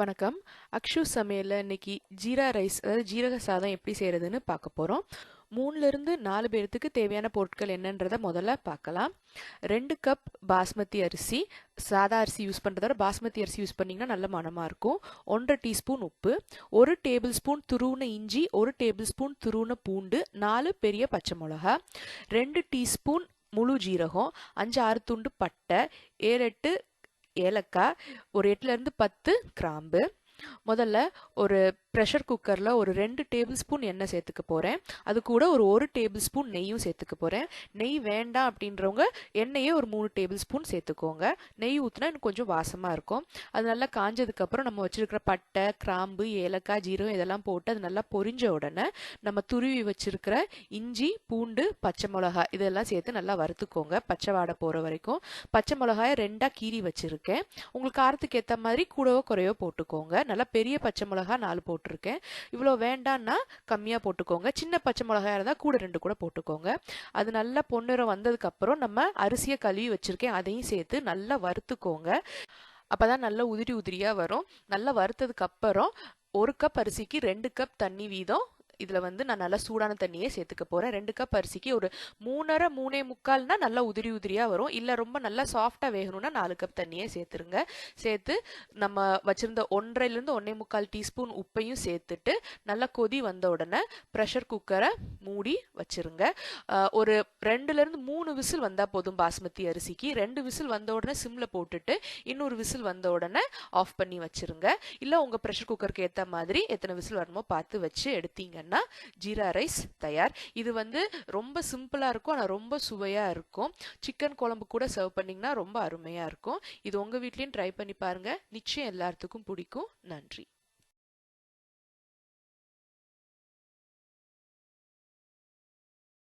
வணக்கம். அக்ஷு சமையலில் இன்னைக்கு ஜீரா ரைஸ் அதாவது ஜீரக சாதம் எப்படி செய்கிறதுன்னு பார்க்க போகிறோம் மூணுலேருந்து நாலு பேர்த்துக்கு தேவையான பொருட்கள் என்னன்றதை முதல்ல பார்க்கலாம். ரெண்டு கப் பாஸ்மதி அரிசி சாதா அரிசி யூஸ் பண்ணுறதோட பாஸ்மதி அரிசி யூஸ் பண்ணிங்கன்னா நல்ல மணமாக இருக்கும். ஒன்றரை டீஸ்பூன் உப்பு ஒரு டேபிள் ஸ்பூன் துருவுன இஞ்சி ஒரு டேபிள் ஸ்பூன் துருவுன பூண்டு நாலு பெரிய பச்சை மிளகா ரெண்டு டீஸ்பூன் முழு ஜீரகம் அஞ்சு ஆறு துண்டு பட்டை ஏழு எட்டு ஏலக்காய் ஒரு எட்டுலேருந்து பத்து கிராம்பு முதல்ல ஒரு ப்ரெஷர் குக்கரில் ஒரு ரெண்டு டேபிள் ஸ்பூன் எண்ணெய் சேர்த்துக்க போகிறேன் அது கூட ஒரு ஒரு டேபிள் ஸ்பூன் நெய்யும் சேர்த்துக்க போகிறேன் நெய் வேண்டாம் அப்படின்றவங்க எண்ணெயே ஒரு மூணு டேபிள் ஸ்பூன் சேர்த்துக்கோங்க. நெய் ஊற்றினா இன்னும் கொஞ்சம் வாசமாக இருக்கும். அது நல்லா காஞ்சதுக்கப்புறம் நம்ம வச்சுருக்கிற பட்டை கிராம்பு ஏலக்காய் ஜீரகம் இதெல்லாம் போட்டு அது நல்லா பொரிஞ்ச உடனே நம்ம துருவி வச்சுருக்கிற இஞ்சி பூண்டு பச்சை மிளகா இதெல்லாம் சேர்த்து நல்லா வறுத்துக்கோங்க. பச்சை வாடை போகிற வரைக்கும். பச்சை மிளகாயை ரெண்டாக கீறி வச்சுருக்கேன். உங்களுக்கு காரத்துக்கு ஏற்ற மாதிரி கூடவோ குறையோ போட்டுக்கோங்க. நல்லா பெரிய பச்சை மிளகா நாலு போட்டிருக்கேன். இவ்வளோ வேண்டான்னா கம்மியாக போட்டுக்கோங்க. சின்ன பச்சை மிளகாயாக இருந்தால் கூட ரெண்டு கூட போட்டுக்கோங்க. அது நல்லா பொன்னிறம் வந்ததுக்கப்புறம் நம்ம அரிசியை கழுவி வச்சுருக்கேன். அதையும் சேர்த்து நல்லா வறுத்துக்கோங்க. அப்போ தான் நல்லா உதிரி உதிரியாக வரும். நல்லா வறுத்ததுக்கப்புறம் ஒரு கப் அரிசிக்கு ரெண்டு கப் தண்ணி வீதம் இதில் வந்து நான் நல்லா சூடான தண்ணியே சேர்த்துக்க போகிறேன் ரெண்டு கப் அரிசிக்கு ஒரு மூணரை மூணே முக்கால்னா நல்லா உதிரி உதிரியாக வரும். இல்லை ரொம்ப நல்லா சாஃப்டாக வேகணும்னா நாலு கப் தண்ணியே சேர்த்துருங்க. சேர்த்து நம்ம வச்சுருந்த ஒன்றரைலேருந்து ஒன்றே முக்கால் டீஸ்பூன் உப்பையும் சேர்த்துட்டு நல்லா கொதி வந்த உடனே ப்ரெஷர் குக்கரை மூடி வச்சுருங்க. ஒரு ரெண்டுலேருந்து மூணு விசில் வந்தால் போதும் பாஸ்மதி அரிசிக்கு. ரெண்டு விசில் வந்த உடனே சிம்மில் போட்டுட்டு இன்னொரு விசில் வந்த உடனே ஆஃப் பண்ணி வச்சுருங்க. இல்லை உங்கள் ப்ரெஷர் குக்கருக்கு ஏற்ற மாதிரி எத்தனை விசில் வரணுமோ பார்த்து வச்சு எடுத்தீங்கன்னா ஜீரா ரைஸ் தயார். இது வந்து ரொம்ப சிம்பிளாக இருக்கும் ஆனால் ரொம்ப சுவையாக இருக்கும். சிக்கன் குழம்பு கூட சர்வ் பண்ணிங்கன்னா ரொம்ப அருமையாக இருக்கும். இது உங்கள் வீட்லேயும் ட்ரை பண்ணி பாருங்கள் நிச்சயம் எல்லாத்துக்கும் பிடிக்கும். நன்றி.